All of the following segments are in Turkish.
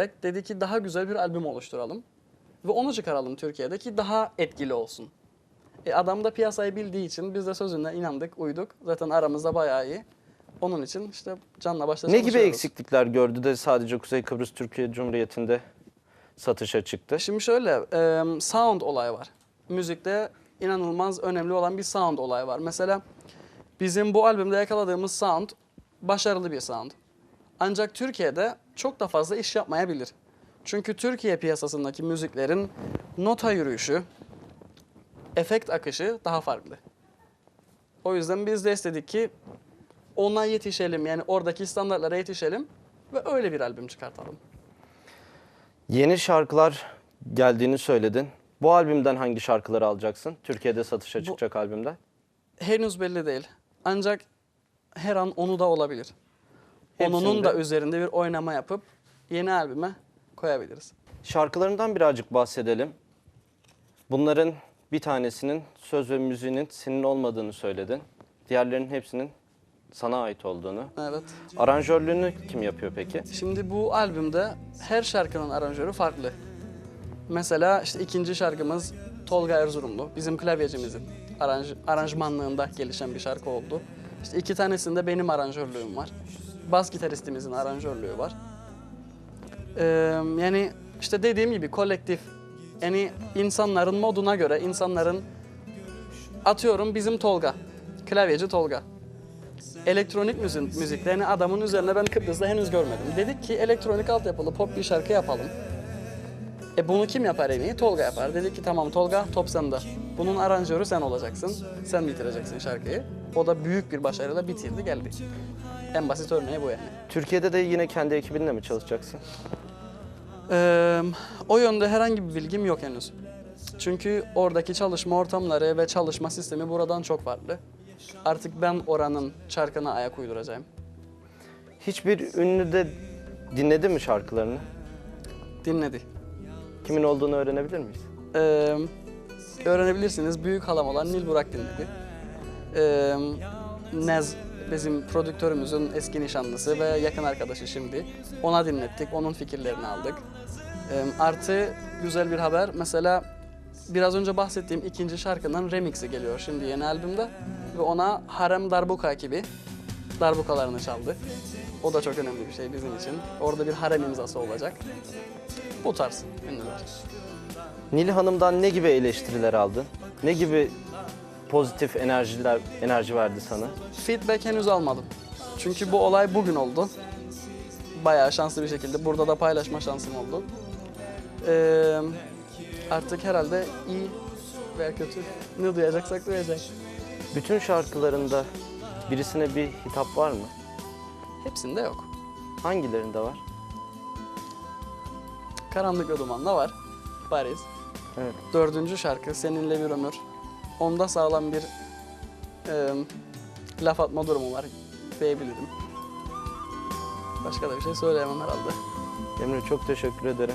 ederek dedi ki daha güzel bir albüm oluşturalım. Ve onu çıkaralım Türkiye'de ki daha etkili olsun. E adam da piyasayı bildiği için biz de sözüne inandık, uyduk. Zaten aramızda bayağı iyi. Onun için işte canla başla Ne gibi eksiklikler gördü de sadece Kuzey Kıbrıs Türkiye Cumhuriyeti'nde satışa çıktı? Şimdi şöyle, e, sound olayı var. Müzikte inanılmaz önemli olan bir sound olayı var. Mesela bizim bu albümde yakaladığımız sound başarılı bir sound. Ancak Türkiye'de çok da fazla iş yapmayabilir. Çünkü Türkiye piyasasındaki müziklerin nota yürüyüşü, efekt akışı daha farklı. O yüzden biz de istedik ki ona yetişelim yani oradaki standartlara yetişelim ve öyle bir albüm çıkartalım. Yeni şarkılar geldiğini söyledin. Bu albümden hangi şarkıları alacaksın? Türkiye'de satışa çıkacak albümden. henüz belli değil. Ancak her an onu da olabilir. Onunun da üzerinde bir oynama yapıp yeni albüme koyabiliriz. Şarkılarından birazcık bahsedelim. Bunların bir tanesinin söz ve müziğinin senin olmadığını söyledin. Diğerlerinin hepsinin sana ait olduğunu. Evet. Aranjörlüğünü kim yapıyor peki? Şimdi bu albümde her şarkının aranjörü farklı. Mesela işte ikinci şarkımız Tolga Erzurumlu. Bizim klavyecimizin aranj aranjmanlığında gelişen bir şarkı oldu. İşte iki tanesinde benim aranjörlüğüm var. Bas gitaristimizin aranjörlüğü var. Ee, yani işte dediğim gibi kolektif. Yani insanların moduna göre, insanların atıyorum bizim Tolga, klavyeci Tolga. Elektronik müzik, müzikte yani adamın üzerine ben Kıbrıs'ta henüz görmedim. Dedik ki elektronik altyapılı pop bir şarkı yapalım. E bunu kim yapar en iyi? Tolga yapar. Dedik ki tamam Tolga top sende. Bunun aranjörü sen olacaksın. Sen bitireceksin şarkıyı. O da büyük bir başarıyla bitirdi geldi. En basit örneği bu yani. Türkiye'de de yine kendi ekibinle mi çalışacaksın? Ee, o yönde herhangi bir bilgim yok henüz. Çünkü oradaki çalışma ortamları ve çalışma sistemi buradan çok farklı. Artık ben oranın çarkına ayak uyduracağım. Hiçbir ünlü de dinledi mi şarkılarını? Dinledi. Kimin olduğunu öğrenebilir miyiz? Ee, öğrenebilirsiniz. Büyük halam olan Nil Burak dinledi. Ee, Nez bizim prodüktörümüzün eski nişanlısı ve yakın arkadaşı şimdi. Ona dinlettik, onun fikirlerini aldık. Artı güzel bir haber. Mesela biraz önce bahsettiğim ikinci şarkının remixi geliyor şimdi yeni albümde. Ve ona Harem Darbuka gibi darbukalarını çaldı. O da çok önemli bir şey bizim için. Orada bir harem imzası olacak. Bu tarz ünlüler. Nil Hanım'dan ne gibi eleştiriler aldın? Ne gibi pozitif enerjiler enerji verdi sana? Feedback henüz almadım. Çünkü bu olay bugün oldu. Bayağı şanslı bir şekilde burada da paylaşma şansım oldu. Ee, artık herhalde iyi veya kötü ne duyacaksak duyacak. Bütün şarkılarında birisine bir hitap var mı? Hepsinde yok. Hangilerinde var? Karanlık ve Duman'da var. Paris. Evet. Dördüncü şarkı Seninle Bir Ömür. Onda sağlam bir e, laf atma durumu var diyebilirim. Başka da bir şey söyleyemem herhalde. Emre çok teşekkür ederim.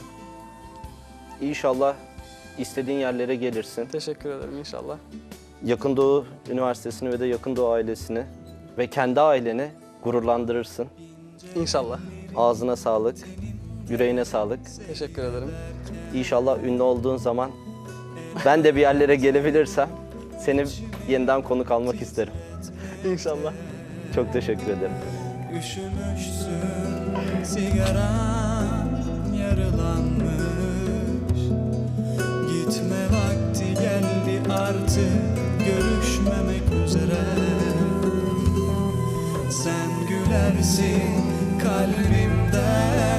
İnşallah istediğin yerlere gelirsin. Teşekkür ederim inşallah. Yakın Doğu Üniversitesi'ni ve de Yakın Doğu ailesini ve kendi aileni gururlandırırsın. İnşallah. Ağzına sağlık, yüreğine sağlık. Teşekkür ederim. İnşallah ünlü olduğun zaman ben de bir yerlere gelebilirsem seni yeniden konuk almak isterim. İnşallah. Çok teşekkür ederim. Üşümüşsün sigaran yarılanmış Gitme vakti geldi artık görüşmemek üzere Sen gülersin kalbimden